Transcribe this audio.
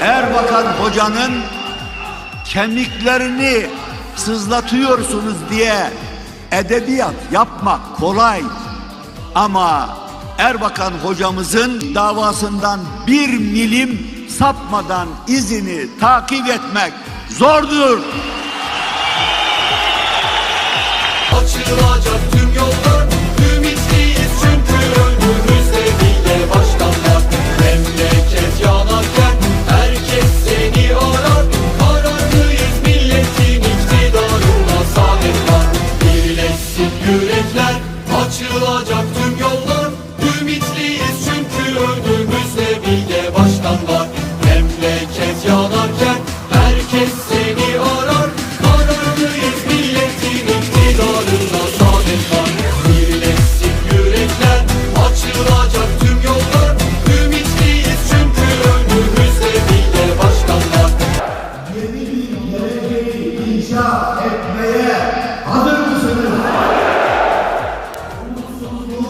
Erbakan hocanın kemiklerini sızlatıyorsunuz diye edebiyat yapmak kolay. Ama Erbakan hocamızın davasından bir milim sapmadan izini takip etmek zordur. Açılacak Yürekler açılacak tüm yollar. Ümitliyiz çünkü önümüzde bilge başkan var. Memleket yanarken herkes seni arar. Kararlıyız milletin iktidarında saadet var. Birleşsin yürekler açılacak tüm yollar. Ümitliyiz çünkü önümüzde bilge başkan var. Yeni bir geleceği inşa etmeye Lord.